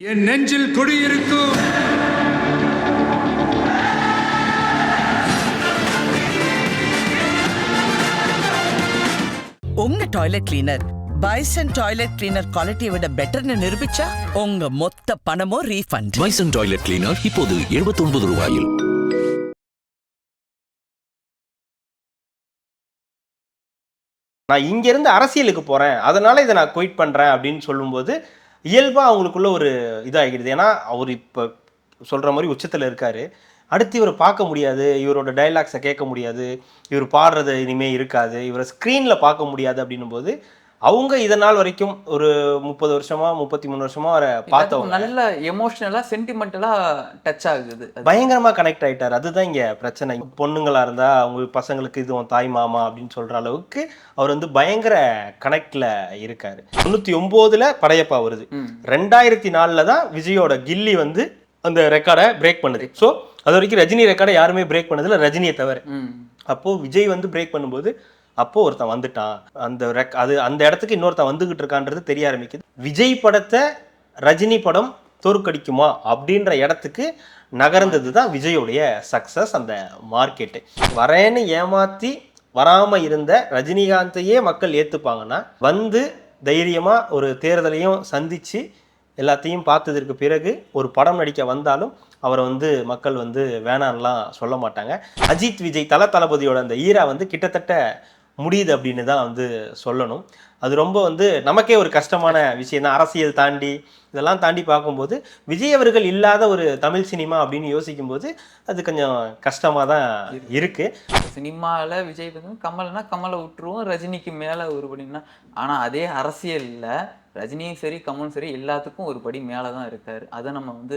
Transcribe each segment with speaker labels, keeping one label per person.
Speaker 1: என் நெஞ்சில் குடியிருக்கும்
Speaker 2: உங்க toilet cleaner Bison toilet cleaner குவாலிட்டியை விட பெட்டர்னு நிரூபிச்சா உங்க மொத்த பணமும் ரீஃபண்ட்
Speaker 3: பைசன் டாய்லெட் கிளீனர் இப்போது 79 ரூபாயில்.
Speaker 4: நான் இங்கேருந்து அரசியலுக்கு போகிறேன் அதனால இதை நான் குயிட் பண்ணுறேன் அப்படின்னு சொல்லும்போது இயல்பாக அவங்களுக்குள்ள ஒரு இதாகிடுது. ஏன்னா அவர் இப்போ சொல்கிற மாதிரி உச்சத்தில் இருக்கார். அடுத்து இவரை பார்க்க முடியாது. இவரோட டைலாக்ஸை கேட்க முடியாது. இவர் பாடுறது இனிமேல் இருக்காது. இவரை ஸ்க்ரீனில் பார்க்க முடியாது அப்படின்னும் போது அவங்க இதனால் வரைக்கும் ஒரு முப்பது வருஷமா முப்பத்தி மூணு வருஷமா அவரை பார்த்தவங்க.
Speaker 5: நல்ல எமோஷனலா சென்டிமெண்டலா டச் ஆகுது.
Speaker 4: பயங்கரமா கனெக்ட் ஆயிட்டார். அதுதான் இங்க பிரச்சனை. பொண்ணுங்களா இருந்தா அவங்க பசங்களுக்கு இது உன் தாய் மாமா அப்படின்னு சொல்ற அளவுக்கு அவர் வந்து பயங்கர கனெக்ட்ல இருக்காரு. தொண்ணூத்தி ஒன்பதுல படையப்பா வருது. ரெண்டாயிரத்தி நாலுல தான் விஜயோட கில்லி வந்து அந்த ரெக்கார்டை பிரேக் பண்ணுது. ஸோ அது வரைக்கும் ரஜினி ரெக்கார்டை யாருமே பிரேக் பண்ணதில்ல. ரஜினியை தவிர. அப்போ விஜய் வந்து பிரேக் பண்ணும்போது அப்போ ஒருத்தன் வந்துட்டான். அந்த ரெக் அது அந்த இடத்துக்கு இன்னொருத்தன் வந்துகிட்டு இருக்கான்றது தெரிய ஆரம்பிக்குது. விஜய் படத்தை ரஜினி படம் தோற்கடிக்குமா அப்படின்ற இடத்துக்கு நகர்ந்தது தான் விஜயோடைய சக்ஸஸ் அந்த மார்க்கெட்டு வரேன்னு ஏமாத்தி வராம இருந்த ரஜினிகாந்தையே மக்கள் ஏத்துப்பாங்கன்னா வந்து தைரியமா ஒரு தேர்தலையும் சந்திச்சு எல்லாத்தையும் பார்த்ததற்கு பிறகு ஒரு படம் நடிக்க வந்தாலும் அவரை வந்து மக்கள் வந்து வேணான்லாம் சொல்ல மாட்டாங்க. அஜித் விஜய் தல தளபதியோட அந்த ஈரா வந்து கிட்டத்தட்ட முடியுது அப்படின்னு தான் வந்து சொல்லணும். அது ரொம்ப வந்து நமக்கே ஒரு கஷ்டமான விஷயம் தான். அரசியல் தாண்டி இதெல்லாம் தாண்டி பார்க்கும்போது விஜய் அவர்கள் இல்லாத ஒரு தமிழ் சினிமா அப்படின்னு யோசிக்கும்போது அது கொஞ்சம் கஷ்டமாக தான் இருக்குது
Speaker 5: சினிமால விஜய் கமல்னா கமலை விட்டுருவோம் ரஜினிக்கு மேல ஒரு படினா ஆனா அதே அரசியல்ல ரஜினியும் சரி கமலும் சரி எல்லாத்துக்கும் ஒரு படி மேலதான் இருக்காரு. அதை நம்ம வந்து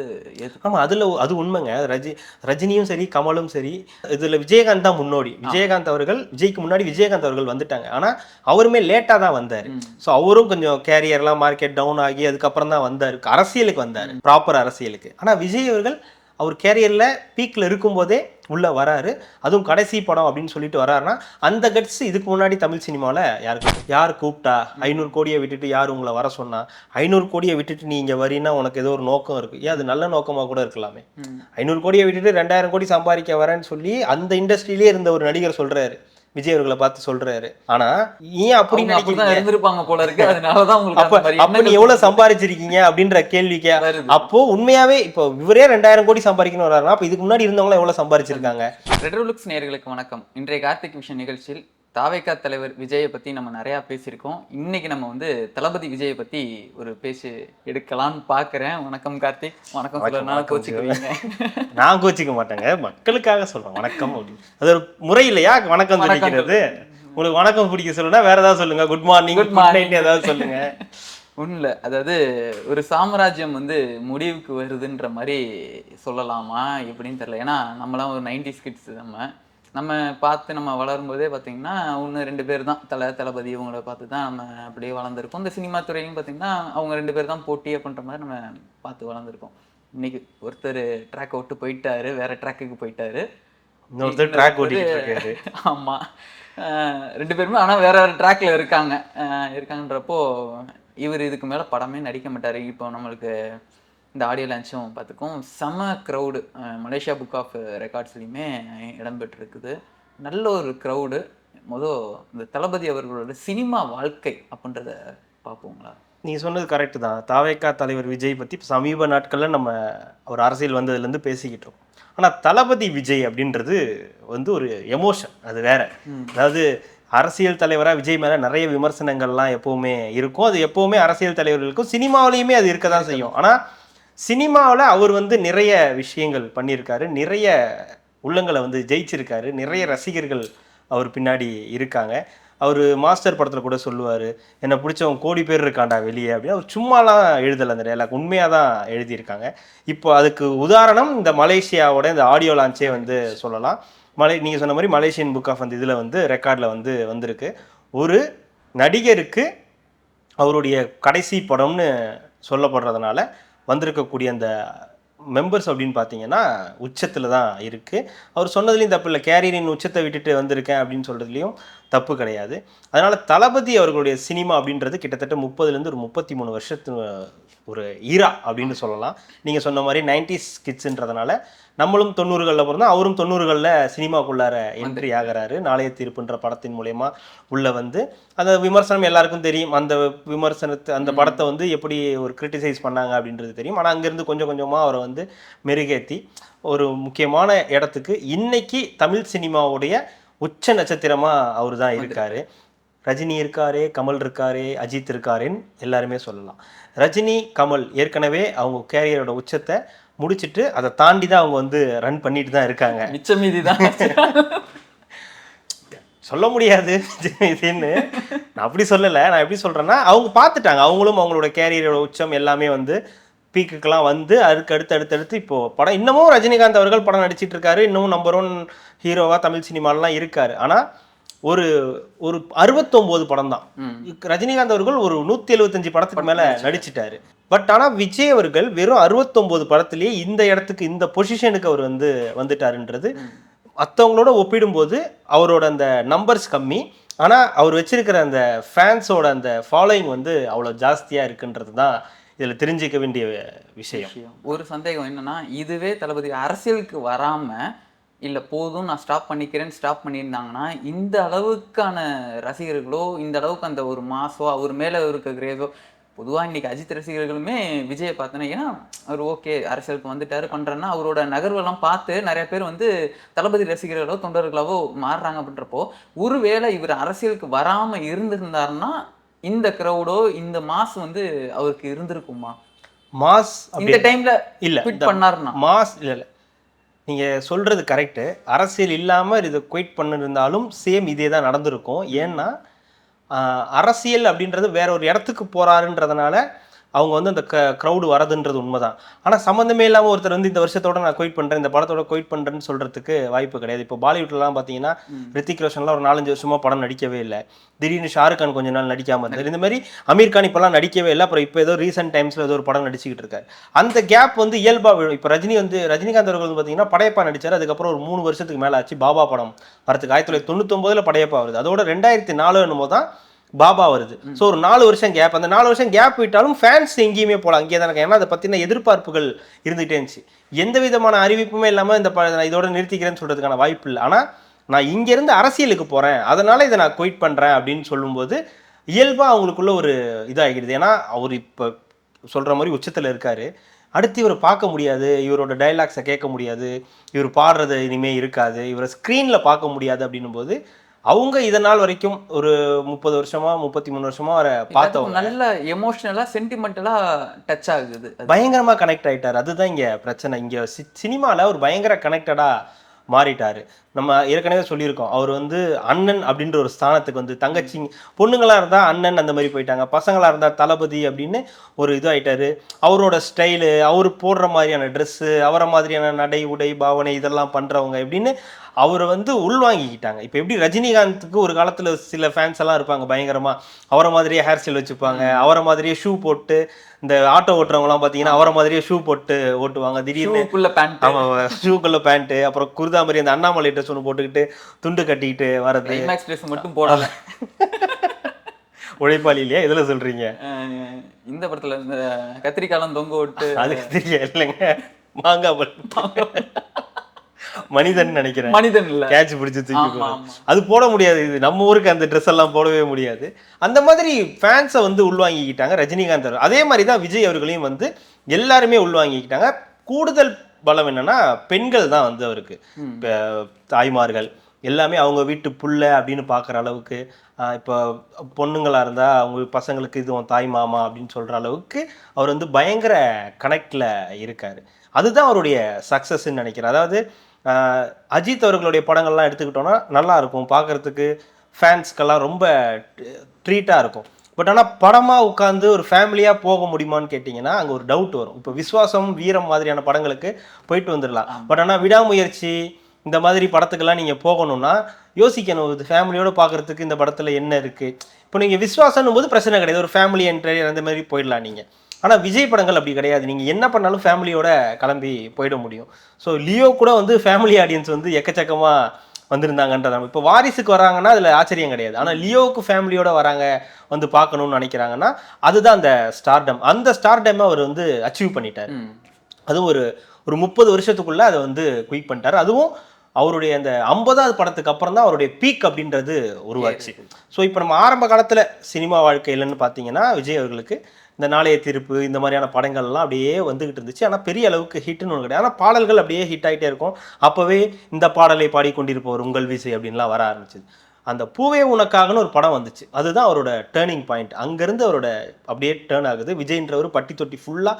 Speaker 4: ஆமாம் அதில் அது உண்மைங்க. ரஜி ரஜினியும் சரி கமலும் சரி இதில் விஜயகாந்த் தான் முன்னோடி. விஜயகாந்த் அவர்கள் விஜய்க்கு முன்னாடி விஜயகாந்த் அவர்கள் வந்துட்டாங்க. ஆனால் அவருமே லேட்டாக தான் வந்தார். ஸோ அவரும் கொஞ்சம் கேரியர்லாம் மார்க்கெட் டவுன் ஆகி அதுக்கப்புறம் தான் வந்தார். அரசியலுக்கு வந்தார். ப்ராப்பர் அரசியலுக்கு. ஆனால் விஜய் அவர்கள் அவர் கேரியரில் பீக்கில் இருக்கும்போதே உள்ளே வராரு. அதுவும் கடைசி படம் அப்படின்னு சொல்லிட்டு வராருன்னா அந்த கட்ஸ் இதுக்கு முன்னாடி தமிழ் சினிமாவில் யாருக்கு? யார் கூப்பிட்டா? ஐநூறு கோடியை விட்டுட்டு யார் உங்களை வர சொன்னா? ஐநூறு கோடியை விட்டுட்டு நீ இங்கே வரீன்னா உனக்கு ஏதோ ஒரு நோக்கம் இருக்கு. ஏன் அது நல்ல நோக்கமாக கூட இருக்கலாமே. ஐநூறு கோடியை விட்டுட்டு ரெண்டாயிரம் கோடி சம்பாதிக்க வரேன்னு சொல்லி அந்த இண்டஸ்ட்ரியிலே இருந்த ஒரு நடிகர் சொல்றாரு. விஜய் அவர்களை பார்த்து சொல்றாரு. ஆனா ஏன் அப்படி நினைக்கிறீங்க?
Speaker 5: இருந்திருப்பாங்க போல இருக்கு. அதனாலதான் உங்களுக்கு
Speaker 4: அப்ப நீ எவ்வளவு சம்பாதிச்சிருக்கீங்க அப்படின்ற கேள்விக்கு. அப்போ உண்மையாவே இப்போ இவரே ரெண்டாயிரம் கோடி சம்பாதிக்கணும் வர்றாருன்னா அப்ப இதுக்கு முன்னாடி இருந்தவங்க எவ்வளவு சம்பாதிச்சிருக்காங்க
Speaker 5: ரெட்ரோலுக்ஸ் நேயர்களுக்கு வணக்கம். இன்றைய கார்த்திக் விஷன் நிகழ்ச்சியில் தாவேகா தலைவர் விஜயை பத்தி நம்ம நிறைய பேசியிருக்கோம். இன்னைக்கு நம்ம வந்து தளபதி விஜயை பத்தி ஒரு பேச்சு எடுக்கலாம்னு பாக்குறேன். வணக்கம் கார்த்திக் வணக்கம் சொல்லனால
Speaker 4: வணக்கம்,
Speaker 5: கோச்சுக்குவீங்க.
Speaker 4: நான் கோச்சிக்க மாட்டேங்க. மக்களுக்காக சொல்றேன். வணக்கம் அப்படின்னு. அது ஒரு முறை இல்லையா? வணக்கம் சொல்லிக்கிறது உங்களுக்கு வணக்கம் பிடிக்க சொல்லுனா வேற ஏதாவது சொல்லுங்க. Good morning good. நைட் ஏதாவது சொல்லுங்க.
Speaker 5: உண்மையில அதாவது ஒரு சாம்ராஜ்யம் வந்து முடிவுக்கு வருதுன்ற மாதிரி சொல்லலாமா? எப்படின்னு தெரியல. ஏன்னா நம்மலாம் ஒரு நைன்டி கிட்ஸ் நம்ம. நம்ம பார்த்து நம்ம வளரும் போதே பார்த்தீங்கன்னா ஒன்று ரெண்டு பேர் தான் தலை தளபதி இவங்கள பார்த்து தான் நம்ம அப்படியே வளர்ந்துருக்கோம். இந்த சினிமா துறையும் பார்த்தீங்கன்னா அவங்க ரெண்டு பேர் தான் போட்டி அப்படின்ற மாதிரி நம்ம பார்த்து வளர்ந்துருக்கோம். இன்னைக்கு ஒருத்தர் ட்ராக் விட்டு போயிட்டாரு வேற ட்ராக்குக்கு போயிட்டாரு.
Speaker 4: இன்னொருத்தர் ட்ராக் ஓட்டிட்டு இருக்காரு.
Speaker 5: ஆமா. அஹ் ரெண்டு பேருமே ஆனா வேற வேற ட்ராக்ல இருக்காங்க. இருக்காங்கன்றப்போ இவர் இதுக்கு மேல படமே நடிக்க மாட்டாரு. இப்போ நம்மளுக்கு இந்த ஆடியோ லான்ச்சும் பார்த்துக்கும் செம க்ரௌடு மலேசியா புக் ஆஃப் ரெக்கார்ட்ஸ்லையுமே இடம்பெற்றிருக்குது. நல்ல ஒரு க்ரௌடு மொதல் இந்த தளபதி அவர்களோட சினிமா வாழ்க்கை அப்படின்றத பார்ப்போங்களா?
Speaker 4: நீங்க சொன்னது கரெக்ட் தான். தாவேக்கா தலைவர் விஜய் பத்தி இப்ப சமீப நாட்கள்ல நம்ம அவர் அரசியல் வந்ததுல இருந்து பேசிக்கிட்டு இருக்கோம். ஆனா தளபதி விஜய் அப்படின்றது வந்து ஒரு எமோஷன் அது வேற. அதாவது அரசியல் தலைவரா விஜய் மேல நிறைய விமர்சனங்கள்லாம் எப்பவுமே இருக்கும். அது எப்பவுமே அரசியல் தலைவர்களுக்கும் சினிமாவிலையுமே அது இருக்க தான் செய்யும். ஆனா சினிமாவில் அவர் வந்து நிறைய விஷயங்கள் பண்ணியிருக்காரு. நிறைய உள்ளங்களை வந்து ஜெயிச்சிருக்காரு. நிறைய ரசிகர்கள் அவர் பின்னாடி இருக்காங்க. அவர் மாஸ்டர் படத்தில் கூட சொல்லுவார் என்னை பிடிச்சவன் கோடி பேர் இருக்காண்டா வெளியே அப்படின்னு. அவர் சும்மாலாம் எழுதலை அந்த டைலாக் உண்மையாக தான் எழுதியிருக்காங்க. இப்போ அதுக்கு உதாரணம் இந்த மலேசியாவோட இந்த ஆடியோ லான்ச்சே வந்து சொல்லலாம். மலை நீங்கள் சொன்ன மாதிரி மலேசியன் புக் ஆஃப் அந்த இதில் வந்து ரெக்கார்டில் வந்து வந்திருக்கு. ஒரு நடிகருக்கு அவருடைய கடைசி படம்னு சொல்லப்படுறதுனால வந்திருக்கக்கூடிய அந்த மெம்பர்ஸ் அப்படின்னு பார்த்தீங்கன்னா உச்சத்தில் தான் இருக்குது அவர் சொன்னதுலேயும் தப்பு இல்லை. கேரியரின் உச்சத்தை விட்டுட்டு வந்திருக்கேன் அப்படின்னு சொல்கிறதுலையும் தப்பு கிடையாது. அதனால தளபதி அவர்களுடைய சினிமா அப்படின்றது கிட்டத்தட்ட முப்பதுலேருந்து ஒரு முப்பத்தி மூணு வருஷத்து ஒரு ஈரா அப்படின்னு சொல்லலாம். நீங்கள் சொன்ன மாதிரி நைன்டிஸ் கிட்ஸுன்றதுனால நம்மளும் தொண்ணூறுகளில் பிறந்தோம். அவரும் தொண்ணூறுகளில் சினிமாக்குள்ளார என்ட்ரி ஆகிறாரு. நாளைய தீர்ப்புன்ற படத்தின் மூலயமா உள்ள வந்து அந்த விமர்சனம் எல்லாருக்கும் தெரியும். அந்த விமர்சனத்தை அந்த படத்தை வந்து எப்படி ஒரு கிரிட்டிசைஸ் பண்ணாங்க அப்படின்றது தெரியும். ஆனால் அங்கேருந்து கொஞ்சம் கொஞ்சமாக அவரை வந்து மெருகேற்றி ஒரு முக்கியமான இடத்துக்கு இன்னைக்கு தமிழ் சினிமாவுடைய உச்ச நட்சத்திரமா அவர் தான் இருக்காரு. ரஜினி இருக்காரே கமல் இருக்காரே அஜித் இருக்காருன்னு எல்லாருமே சொல்லலாம். ரஜினி கமல் ஏற்கனவே அவங்க கேரியரோட உச்சத்தை முடிச்சிட்டு அதை தாண்டி தான் அவங்க வந்து ரன் பண்ணிட்டு தான் இருக்காங்க.
Speaker 5: மிச்ச மீதி தான்
Speaker 4: சொல்ல முடியாது இதுன்னு நான் அப்படி சொல்லலை. நான் எப்படி சொல்கிறேன்னா அவங்க பார்த்துட்டாங்க. அவங்களும் அவங்களோட கேரியரோட உச்சம் எல்லாமே வந்து பீக்குக்கெல்லாம் வந்து அதுக்கு அடுத்து அடுத்து அடுத்து இப்போ படம் இன்னமும் ரஜினிகாந்த் அவர்கள் படம் நடிச்சிட்டு இருக்காரு. இன்னமும் நம்பர் ஒன் ஹீரோவா தமிழ் சினிமாலலாம் இருக்காரு. ஆனால் ஒரு ஒரு அறுபத்தொம்போது படம் தான். ரஜினிகாந்த் அவர்கள் ஒரு நூற்றி எழுபத்தஞ்சு படத்துக்கு மேலே நடிச்சிட்டாரு. பட் ஆனால் விஜய் அவர்கள் வெறும் அறுபத்தொம்போது படத்துலேயே இந்த இடத்துக்கு இந்த பொசிஷனுக்கு அவர் வந்து வந்துட்டாருன்றது மற்றவங்களோட ஒப்பிடும்போது அவரோட அந்த நம்பர்ஸ் கம்மி. ஆனால் அவர் வச்சிருக்கிற அந்த ஃபேன்ஸோட அந்த ஃபாலோயிங் வந்து அவ்வளோ ஜாஸ்தியாக இருக்குன்றது தான் இதில் தெரிஞ்சிக்க வேண்டிய விஷயம்.
Speaker 5: ஒரு சந்தேகம் என்னன்னா இதுவே தளபதி அரசியலுக்கு வராம இல்ல போதும் நான் ஸ்டாப் பண்ணிக்கிறேன்னு ஸ்டாப் பண்ணியிருந்தாங்கன்னா இந்த அளவுக்கான ரசிகர்களோ இந்த அளவுக்கு அந்த ஒரு மாசோ அவர் மேல இருக்க கிரேஸோ பொதுவாக இன்னைக்கு அஜித் ரசிகர்களுமே விஜயை பார்த்தோன்னா ஏன்னா அவர் ஓகே அரசியலுக்கு வந்துட்டாரு பண்றேன்னா அவரோட நகர்வெல்லாம் பார்த்து நிறைய பேர் வந்து தளபதி ரசிகர்களோ தொண்டர்களாவோ மாறுறாங்க அப்படின்றப்போ ஒருவேளை இவர் அரசியலுக்கு வராம இருந்திருந்தாருன்னா இந்த கிரௌடோ இந்த மாஸ் வந்து அவருக்கு இருந்திருக்குமா
Speaker 4: மாஸ்
Speaker 5: இந்த டைம்ல
Speaker 4: இல்ல. இந்த
Speaker 5: பண்ணாருன்னா?
Speaker 4: மாஸ் இல்ல இல்ல. நீங்க சொல்றது கரெக்டு அரசியல் இல்லாம இதை குயிட் பண்ணிருந்தாலும் சேம் இதே தான் நடந்திருக்கும். ஏன்னா அரசியல் அப்படின்றது வேற ஒரு இடத்துக்கு போறாருன்றதுனால அவங்க வந்து அந்த க க்ரௌடு வரதுன்றது உண்மைதான். ஆனால் சம்மந்தமே இல்லாமல் ஒருத்தர் வந்து இந்த வருஷத்தோட நான் குயிட் பண்ணுறேன் இந்த படத்தோட குயிட் பண்ணுறேன்னு சொல்கிறதுக்கு வாய்ப்பு கிடையாது. இப்போ பாலிவுட்லலாம் பார்த்தீங்கன்னா ரித்திக் ரோஷன்லாம் ஒரு நாலஞ்சு வருஷமா படம் நடிக்கவே இல்லை. திடீர்னு ஷாருக் கான் கொஞ்ச நாள் நடிக்காம இருந்தார். இந்த மாதிரி அமீர் கான் இப்போலாம் நடிக்கவே இல்லை. அப்புறம் இப்போ ஏதோ ரீசெண்ட் டைம்ஸில் ஏதோ ஒரு படம் நடிச்சுக்கிட்டு இருக்காரு. அந்த கேப் வந்து இயல்பாக விழும் இப்போ ரஜினி வந்து ரஜினிகாந்த் அவர்கள் வந்து பார்த்தீங்கன்னா படையப்பா நடிச்சார். அதுக்கப்புறம் ஒரு மூணு வருஷத்துக்கு மேலே ஆச்சு. பாபா படம் வரதுக்கு ஆயிரத்தி தொள்ளாயிரத்தி தொண்ணூத்தொம்பதுல படையப்பா வருது. அதோட ரெண்டாயிரத்தி நாலு என்னமோ தான் பாபா வருது. ஸோ ஒரு நாலு வருஷம் கேப் அந்த நாலு வருஷம் கேப் விட்டாலும் ஃபேன்ஸ் எங்கேயுமே போகலாம் அங்கேயே தான் இருக்காங்க. ஏன்னா அதை பற்றின எதிர்பார்ப்புகள் இருந்துகிட்டே இருந்துச்சு. எந்த விதமான அறிவிப்புமே இல்லாமல் இந்த ப நான் இதோட நிறுத்திக்கிறேன்னு சொல்கிறதுக்கான வாய்ப்பு இல்லை. ஆனால் நான் இங்கேருந்து அரசியலுக்கு போகிறேன் அதனால் இதை நான் குயிட் பண்ணுறேன் அப்படின்னு சொல்லும்போது இயல்பாக அவங்களுக்குள்ள ஒரு இதாகிடுது. ஏன்னா அவர் இப்போ சொல்கிற மாதிரி உச்சத்தில் இருக்கார். அடுத்து இவரை பார்க்க முடியாது. இவரோட டைலாக்ஸை கேட்க முடியாது. இவர் பாடுறது இனிமேல் இருக்காது. இவரை ஸ்க்ரீனில் பார்க்க முடியாது அப்படின்னும் போது அவங்க இதனால் வரைக்கும் ஒரு முப்பது வருஷமா முப்பத்தி மூணு வருஷமா அவரை பார்த்தவங்க.
Speaker 5: நல்ல எமோஷனலா சென்டிமெண்டலா டச் ஆகுது.
Speaker 4: பயங்கரமா கனெக்ட் ஆயிட்டாரு. அதுதான் இங்க பிரச்சனை. இங்க சினிமால ஒரு பயங்கர கனெக்டடா மாறிட்டாரு. நம்ம ஏற்கனவே சொல்லியிருக்கோம். அவர் வந்து அண்ணன் அப்படின்ற ஒரு ஸ்தானத்துக்கு வந்து தங்கச்சி பொண்ணுங்களா இருந்தா அண்ணன் அந்த மாதிரி போயிட்டாங்க. பசங்களா இருந்தா தளபதி அப்படின்னு ஒரு இது ஆயிட்டாரு. அவரோட ஸ்டைலு அவர் போடுற மாதிரியான ட்ரெஸ்ஸு அவரை மாதிரியான நடை உடை பாவனை இதெல்லாம் பண்றவங்க எப்படின்னு அவரை வந்து உள்வாங்கிக்கிட்டாங்க. இப்போ எப்படி ரஜினிகாந்துக்கு ஒரு காலத்துல சில ஃபேன்ஸ் எல்லாம் இருப்பாங்க பயங்கரமா அவரை மாதிரியே ஹேர் ஸ்டைல் வச்சுப்பாங்க அவரை மாதிரியே ஷூ போட்டு இந்த ஆட்டோ ஓட்டுறவங்கலாம் பார்த்தீங்கன்னா அவரை மாதிரியே ஷூ போட்டு ஓட்டுவாங்க. திடீர்னு
Speaker 5: பேண்ட்
Speaker 4: ஆமா ஷூக்குள்ள பேண்ட்டு அப்புறம் குருதா மாதிரி அந்த அண்ணாமலை ட்ரெஸ் ஒன்று போட்டுக்கிட்டு துண்டு கட்டிக்கிட்டு வரது
Speaker 5: ட்ரெஸ் மட்டும் போடல.
Speaker 4: உழைப்பாளி இல்லையா எதுல சொல்றீங்க?
Speaker 5: அஹ் இந்த படத்துல இந்த கத்திரிக்காலம் தொங்க விட்டு.
Speaker 4: அதுக்கு தெரிய இல்லைங்க. மாங்காய் பழம். மனிதன் நினைக்கிறேன்.
Speaker 5: மனிதன் இல்ல.
Speaker 4: கேட்ச் பிடிச்சி தூக்கி. அது போட முடியாது இது. நம்ம ஊருக்கு அந்த ட்ரெஸ் எல்லாம் போடவே முடியாது. அந்த மாதிரி ஃபேன்ஸை வந்து உள்வாங்கிக்கிட்டாங்க ரஜினிகாந்த் அவர் அதே மாதிரி தான் விஜய் அவர்களையும் வந்து எல்லாருமே உள்வாங்கிக்கிட்டாங்க. கூடுதல் பலம் என்னன்னா பெண்கள் தான் வந்து அவருக்கு. தாய்மார்கள் எல்லாமே அவங்க வீட்டு புள்ள அப்படின்னு பார்க்குற அளவுக்கு இப்போ பொண்ணுங்களா இருந்தா அவங்க பசங்களுக்கு இது உன் தாய் மாமா அப்படின்னு சொல்ற அளவுக்கு அவர் வந்து பயங்கர கனெக்ட்ல இருக்காரு. அதுதான் அவருடைய சக்ஸஸ்ன்னு நினைக்கிறேன். அதாவது அஜித் அவர்களுடைய படங்கள்லாம் எடுத்துக்கிட்டோம்னா நல்லா இருக்கும். பார்க்கறதுக்கு ஃபேன்ஸ்க்கெல்லாம் ரொம்ப ட்ரீட்டாக இருக்கும். பட் ஆனால் படமாக உட்காந்து ஒரு ஃபேமிலியாக போக முடியுமான்னு கேட்டிங்கன்னா அங்கே ஒரு டவுட் வரும். இப்போ விஸ்வாசம் வீரம் மாதிரியான படங்களுக்கு போயிட்டு வந்துடலாம். பட் ஆனால் விடாமுயற்சி இந்த மாதிரி படத்துக்கெல்லாம் நீங்கள் போகணும்னா யோசிக்கணும். இது ஃபேமிலியோட பார்க்கறதுக்கு இந்த படத்தில் என்ன இருக்குது இப்போ நீங்கள் விஸ்வாசம்னும் போது பிரச்சனை கிடையாது. ஒரு ஃபேமிலி என்ட்ரி அந்த மாதிரி போயிடலாம் நீங்கள் ஆனால் விஜய் படங்கள் அப்படி கிடையாது. நீங்கள் என்ன பண்ணாலும் ஃபேமிலியோட கிளம்பி போயிட முடியும். ஸோ லியோ கூட வந்து ஃபேமிலி ஆடியன்ஸ் வந்து எக்கச்சக்கமாக வந்திருந்தாங்கன்ற இப்போ வாரிசுக்கு வராங்கன்னா அதுல ஆச்சரியம் கிடையாது. ஆனா லியோவுக்கு ஃபேமிலியோட வராங்க வந்து பார்க்கணும்னு நினைக்கிறாங்கன்னா அதுதான் அந்த ஸ்டார்டம் அந்த ஸ்டார்டம் அவர் வந்து அச்சீவ் பண்ணிட்டார். அதுவும் ஒரு ஒரு முப்பது வருஷத்துக்குள்ள அதை வந்து குயிக் பண்ணிட்டாரு. அதுவும் அவருடைய அந்த ஐம்பதாவது படத்துக்கு அப்புறம் தான் அவருடைய பீக் அப்படின்றது உருவாச்சு. ஸோ இப்போ நம்ம ஆரம்ப காலத்துல சினிமா வாழ்க்கையிலன்னு பார்த்தீங்கன்னா விஜய் அவர்களுக்கு இந்த நாளைய தீர்ப்பு இந்த மாதிரியான படங்கள்லாம் அப்படியே வந்துகிட்டு இருந்துச்சு. ஆனால் பெரிய அளவுக்கு ஹிட்னு ஒன்று கிடையாது. ஆனால் பாடல்கள் அப்படியே ஹிட் ஆகிட்டே இருக்கும். அப்போவே இந்த பாடலை பாடிக்கொண்டிருப்பவர் உங்கள் விசை அப்படின்லாம் வர ஆரம்பிச்சிது. அந்த பூவே உனக்காகன்னு ஒரு படம் வந்துச்சு. அதுதான் அவரோட டேர்னிங் பாயிண்ட் அங்கேருந்து அவரோட அப்படியே டேர்ன் ஆகுது. விஜய்ன்றவர் பட்டி தொட்டி ஃபுல்லாக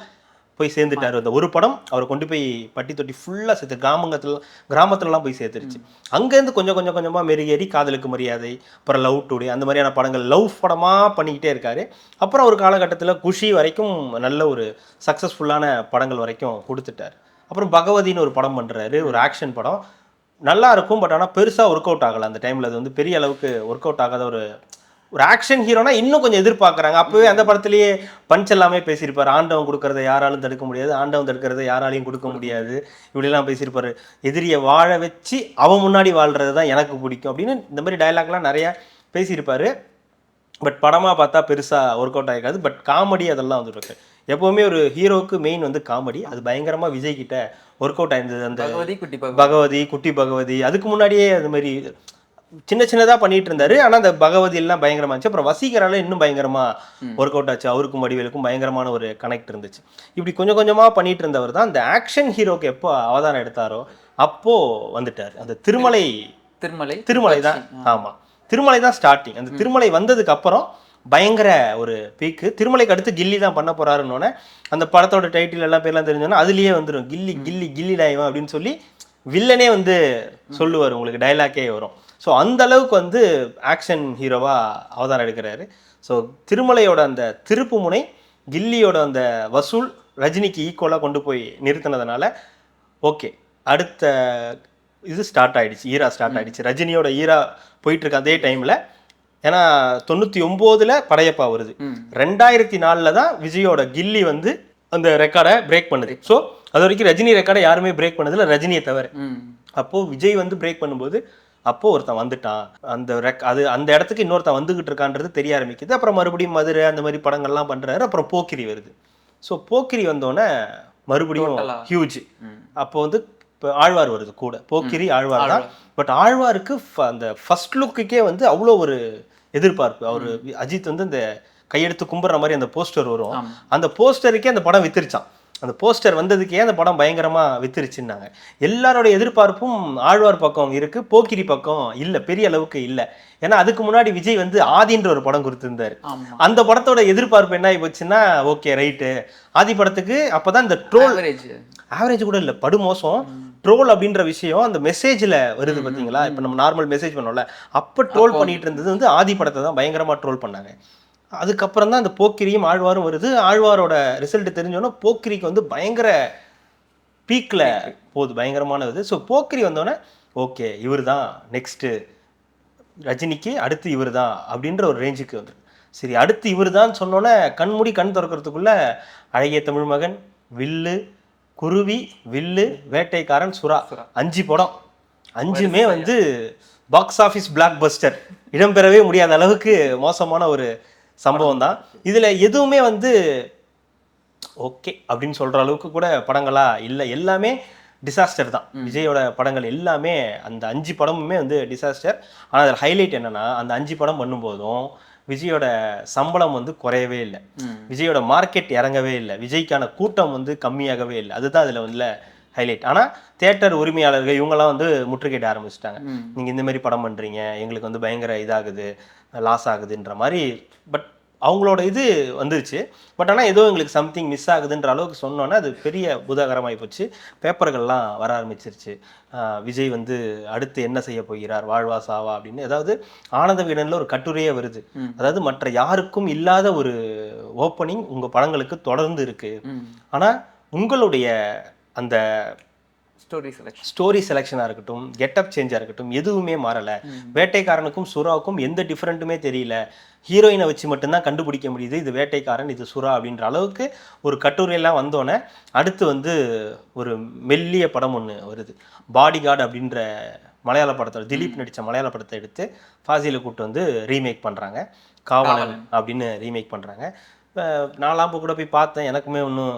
Speaker 4: போய் சேர்ந்துட்டாரு. அந்த ஒரு படம் அவரை கொண்டு போய் பட்டி தொட்டி ஃபுல்லாக சேர்த்து கிராமங்கத்தில் கிராமத்துலலாம் போய் சேர்த்துருச்சு. அங்கேருந்து கொஞ்சம் கொஞ்சம் கொஞ்சமாக மெருகேறி காதலுக்கு மரியாதை அப்புறம் லவ் டுடே அந்த மாதிரியான படங்கள் லவ் படமாக பண்ணிக்கிட்டே இருக்காரு. அப்புறம் ஒரு காலகட்டத்தில் குஷி வரைக்கும் நல்ல ஒரு சக்ஸஸ்ஃபுல்லான படங்கள் வரைக்கும் கொடுத்துட்டார். அப்புறம் பகவதின்னு ஒரு படம் பண்ணுறாரு ஒரு ஆக்ஷன் படம். நல்லா இருக்கும் பட் ஆனால் பெருசாக ஒர்க் அவுட் ஆகலை. அந்த டைமில் அது வந்து பெரிய அளவுக்கு ஒர்க் அவுட் ஆகாத ஒரு ஒரு ஆக்ஷன் ஹீரோனா இன்னும் கொஞ்சம் எதிர்பார்க்குறாங்க. அப்போவே அந்த படத்துலயே பஞ்ச் எல்லாமே பேசியிருப்பாரு. ஆண்டவன் கொடுக்கறத யாராலும் தடுக்க முடியாது. ஆண்டவன் தடுக்கிறத யாராலையும் கொடுக்க முடியாது. இப்படிலாம் பேசியிருப்பாரு. எதிரியை வாழ வச்சு அவன் முன்னாடி வாழ்றது தான் எனக்கு பிடிக்கும் அப்படின்னு இந்த மாதிரி டயலாக்லாம் நிறையா பேசியிருப்பாரு. பட் படமாக பார்த்தா பெருசாக ஒர்க் அவுட் ஆகிருக்காது பட் காமெடி அதெல்லாம் வந்துருக்கு எப்போவுமே ஒரு ஹீரோவுக்கு மெயின் வந்து காமெடி அது பயங்கரமாக விஜய் கிட்ட ஒர்க் அவுட் ஆயிருந்தது. அந்த
Speaker 5: பகவதி குட்டி பகவதி.
Speaker 4: பகவதி குட்டி பகவதி. அதுக்கு முன்னாடியே அது மாதிரி சின்ன சின்னதா பண்ணிட்டு இருந்தாரு. ஆனா அந்த பகவதி எல்லாம் பயங்கரமா இருந்துச்சு அப்புறம் வசீகரால இன்னும் பயங்கரமா ஒர்க் அவுட் ஆச்சு. அவருக்கும் வடிவேலுக்கும் பயங்கரமான ஒரு கனெக்ட் இருந்துச்சு. இப்படி கொஞ்சம் கொஞ்சமா பண்ணிட்டு இருந்தவர் தான் அந்த ஆக்ஷன் ஹீரோக்கு எப்போ அவதாரம் எடுத்தாரோ அப்போ வந்துட்டார். அந்த திருமலை
Speaker 5: திருமலை
Speaker 4: திருமலை தான். ஆமா. திருமலை தான் ஸ்டார்டிங் அந்த திருமலை வந்ததுக்கு அப்புறம் பயங்கர ஒரு பீக்கு திருமலைக்கு அடுத்து கில்லி தான் பண்ண போறாருன்னொன்னே அந்த படத்தோட டைட்டில் எல்லாம் பேர்லாம் தெரிஞ்சோன்னா அதுலயே வந்துடும் கில்லி கில்லி கில்லி டாய்வன் அப்படின்னு சொல்லி வில்லனே வந்து சொல்லுவார். உங்களுக்கு டைலாக்கே வரும். ஸோ அந்த அளவுக்கு வந்து ஆக்ஷன் ஹீரோவா அவதாரம் எடுக்கிறாரு. ஸோ திருமலையோட அந்த திருப்பு முனை கில்லியோட அந்த வசூல் ரஜினிக்கு ஈக்குவலாக கொண்டு போய் நிறுத்தினதுனால ஓகே அடுத்த இது ஸ்டார்ட் ஆயிடுச்சு ஈரா ஸ்டார்ட் ஆயிடுச்சு. ரஜினியோட ஈரா போயிட்டு இருக்க அதே டைம்ல ஏன்னா தொண்ணூத்தி ஒன்பதுல படையப்பா வருது. ரெண்டாயிரத்தி நாலுல தான் விஜயோட கில்லி வந்து அந்த ரெக்கார்டை பிரேக் பண்ணுது. ஸோ அது வரைக்கும் ரஜினி ரெக்கார்டை யாருமே பிரேக் பண்ணதில்ல ரஜினியை தவிர.
Speaker 5: ம்.
Speaker 4: அப்போ விஜய் வந்து பிரேக் பண்ணும்போது அப்போ ஒருத்தன் வந்துட்டான். அந்த ரெக் அது அந்த இடத்துக்கு இன்னொருத்தன் வந்துகிட்டு இருக்கான்றது தெரிய ஆரம்பிக்குது. அப்புறம் மறுபடியும் மதுரை அந்த மாதிரி படங்கள்லாம் பண்றாரு. அப்புறம் போக்கிரி வருது. ஸோ போக்கிரி வந்தோடனே மறுபடியும். ஹியூஜ். அப்போ வந்து இப்போ ஆழ்வார் வருது கூட. போக்கிரி ஆழ்வார் தான். பட் ஆழ்வாருக்கு அந்த ஃபர்ஸ்ட் லுக்குக்கே வந்து அவ்வளோ ஒரு எதிர்பார்ப்பு. அவர் அஜித் வந்து இந்த கையெடுத்து கும்பிட்ற மாதிரி அந்த போஸ்டர் வரும். அந்த போஸ்டருக்கே அந்த படம் வித்துருச்சான் அந்த போஸ்டர் வந்ததுக்கே அந்த படம் பயங்கரமா வித்துருச்சுன்னாங்க. எல்லாரோட எதிர்பார்ப்பும் ஆழ்வார் பக்கம் இருக்கு போக்கிரி பக்கம் இல்ல பெரிய அளவுக்கு இல்ல. ஏன்னா அதுக்கு முன்னாடி விஜய் வந்து ஆதின்ற ஒரு படம் கொடுத்திருந்தாரு. அந்த படத்தோட எதிர்பார்ப்பு என்ன ஆகி போச்சுன்னா ஓகே ரைட்டு. ஆதி படத்துக்கு அப்பதான் இந்த ட்ரோல்
Speaker 5: ஆவரேஜ்
Speaker 4: ஆவரேஜ் கூட இல்லை படுமோசம். ட்ரோல் அப்படின்ற விஷயம் அந்த மெசேஜில் வருது பார்த்தீங்களா இப்போ நம்ம நார்மல் மெசேஜ் பண்ணோம்ல அப்போ ட்ரோல் பண்ணிட்டு இருந்தது வந்து ஆதி படத்தை தான் பயங்கரமாக ட்ரோல் பண்ணாங்க. அதுக்கப்புறம் தான் அந்த போக்கிரியும் ஆழ்வாரும் வருது. ஆழ்வாரோட ரிசல்ட் தெரிஞ்சோன்னா போக்கிரிக்கு வந்து பயங்கர பீக்கில் போகுது பயங்கரமான இது. ஸோ போக்கிரி வந்தோடனே ஓகே இவர் தான் நெக்ஸ்ட்டு ரஜினிக்கு அடுத்து இவர் தான் அப்படின்ற ஒரு ரேஞ்சுக்கு வந்து சரி அடுத்து இவர் தான் சொன்னோன்னே கண்மூடி கண் திறக்கிறதுக்குள்ள அழகிய தமிழ் மகன் வில்லு குருவி வில்லு வேட்டைக்காரன் சுறா அஞ்சு படம். அஞ்சுமே வந்து பாக்ஸ் ஆஃபீஸ் பிளாக் பஸ்டர் இடம்பெறவே முடியாத அளவுக்கு மோசமான ஒரு சம்பவம் தான் இதுல எதுவுமே வந்து ஓகே அப்படின்னு சொல்ற அளவுக்கு கூட படங்களா? இல்லை எல்லாமே டிசாஸ்டர் தான். விஜயோட படங்கள் எல்லாமே அந்த அஞ்சு படமுமே வந்து டிசாஸ்டர் ஆனால் அதில் ஹைலைட் என்னன்னா அந்த அஞ்சு படம் பண்ணும்போதும் விஜயோட சம்பளம் வந்து குறையவே இல்லை. விஜயோட மார்க்கெட் இறங்கவே இல்லை. விஜய்க்கான கூட்டம் வந்து கம்மியாகவே இல்லை. அதுதான் அதில் வந்து ஹைலைட் ஆனால் தேட்டர் உரிமையாளர்கள் இவங்கெல்லாம் வந்து முற்றுகையிட ஆரம்பிச்சிட்டாங்க. நீங்கள் இந்த மாதிரி படம் பண்ணுறீங்க எங்களுக்கு வந்து பயங்கர இதாகுது லாஸ் ஆகுதுன்ற மாதிரி பட் அவங்களோட இது வந்துருச்சு. பட் ஆனால் ஏதோ எங்களுக்கு சம்திங் மிஸ் ஆகுதுன்ற அளவுக்கு சொன்னோன்னே அது பெரிய பூதாகரமாகி போச்சு. பேப்பர்கள்லாம் வர ஆரம்பிச்சிருச்சு. விஜய் வந்து அடுத்து என்ன செய்ய போகிறார் வாழ்வா சாவா அப்படின்னு. அதாவது ஆனந்த விகடனில் ஒரு கட்டுரையே வருது. அதாவது மற்ற யாருக்கும் இல்லாத ஒரு ஓப்பனிங் உங்கள் படங்களுக்கு தொடர்ந்து இருக்கு. ஆனால் உங்களுடைய அந்த
Speaker 5: ஸ்டோரி செலக்ஷன்
Speaker 4: ஸ்டோரி செலெக்ஷனாக இருக்கட்டும் கெட்டப் சேஞ்சாக இருக்கட்டும் எதுவுமே மாறலை. வேட்டைக்காரனுக்கும் சுறாவுக்கும் எந்த டிஃப்ரெண்ட்டுமே தெரியல. ஹீரோயினை வச்சு மட்டும்தான் கண்டுபிடிக்க முடியுது. இது வேட்டைக்காரன் இது சுறா அப்படின்ற அளவுக்கு ஒரு கட்டுரையெல்லாம் வந்தோடனே அடுத்து வந்து ஒரு மெல்லிய படம் ஒன்று வருது. பாடி கார்டு அப்படின்ற மலையாள படத்தோட திலீப் நடித்த மலையாள படத்தை எடுத்து ஃபாசிலை கூப்பிட்டு வந்து ரீமேக் பண்ணுறாங்க காவலன் அப்படின்னு ரீமேக் பண்ணுறாங்க நாலாம் இப்போ கூட போய் பார்த்தேன். எனக்குமே ஒன்றும்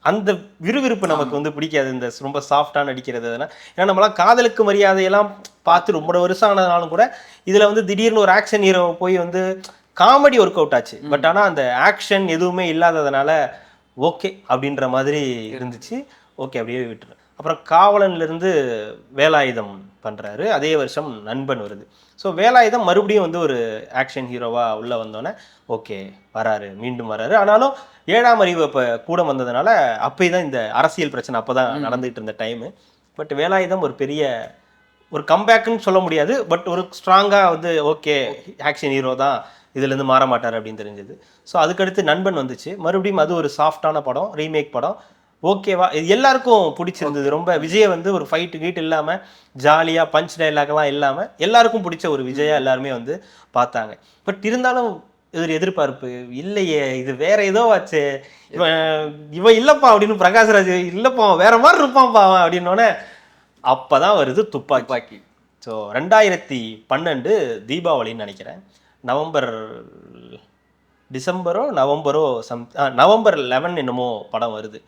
Speaker 4: அந்த விறுவிறுப்பு நமக்கு வந்து பிடிக்காது. இந்த ரொம்ப சாஃப்டாக நடிக்கிறது அதெல்லாம். ஏன்னா நம்மளாம் காதலுக்கு மரியாதையெல்லாம் பார்த்து ரொம்ப வருஷம் ஆனதுனாலும் கூட இதில் வந்து திடீர்னு ஒரு ஆக்ஷன் ஹீரோ போய் வந்து காமெடி ஒர்க் அவுட் ஆச்சு. பட் ஆனால் அந்த ஆக்ஷன் எதுவுமே இல்லாததுனால ஓகே அப்படின்ற மாதிரி இருந்துச்சு. ஓகே அப்படியே விட்டுரு. அப்புறம் காவலன்ல இருந்து வேலாயுதம் பண்றாரு. அதே வருஷம் நண்பன் வருது. ஸோ வேலாயுதம் மறுபடியும் வந்து ஒரு ஆக்ஷன் ஹீரோவா உள்ள வந்தோடனே ஓகே வராரு மீண்டும் வராரு. ஆனாலும் ஏழாம் அறிவு இப்போ கூட வந்ததுனால அப்பயே தான் இந்த அரசியல் பிரச்சனை அப்போ தான் நடந்துகிட்டு இருந்த டைமு பட் வேலாயுதம் ஒரு பெரிய ஒரு கம்பேக்குன்னு சொல்ல முடியாது. பட் ஒரு ஸ்ட்ராங்காக வந்து ஓகே ஆக்ஷன் ஹீரோ தான் இதுலேருந்து மாற மாட்டார் அப்படின்னு தெரிஞ்சது. ஸோ அதுக்கடுத்து நண்பன் வந்துச்சு. மறுபடியும் அது ஒரு சாஃப்டான படம் ரீமேக் படம். ஓகேவா? இது எல்லாருக்கும் பிடிச்சிருந்தது. ரொம்ப விஜயை வந்து ஒரு ஃபைட்டு கீட் இல்லாமல் ஜாலியாக பஞ்ச் டைலாக்லாம் இல்லாமல் எல்லாருக்கும் பிடிச்ச ஒரு விஜயா எல்லாருமே வந்து பார்த்தாங்க. பட் இருந்தாலும் இது எதிர்பார்ப்பு இல்லையே இது வேற ஏதோ ஆச்சு. இவன் இவன் இல்லப்பா அப்படின்னு பிரகாஷ்ராஜ் இல்லப்பா வேற மாதிரி இருப்பான்ப்பா அவன் அப்படின்னோடனே அப்பதான் வருது துப்பாக்கி. ஸோ ரெண்டாயிரத்தி பன்னெண்டு தீபாவளின்னு நினைக்கிறேன். நவம்பர் டிசம்பரோ நவம்பரோ சம் நவம்பர் லெவன் என்னமோ படம் வருது.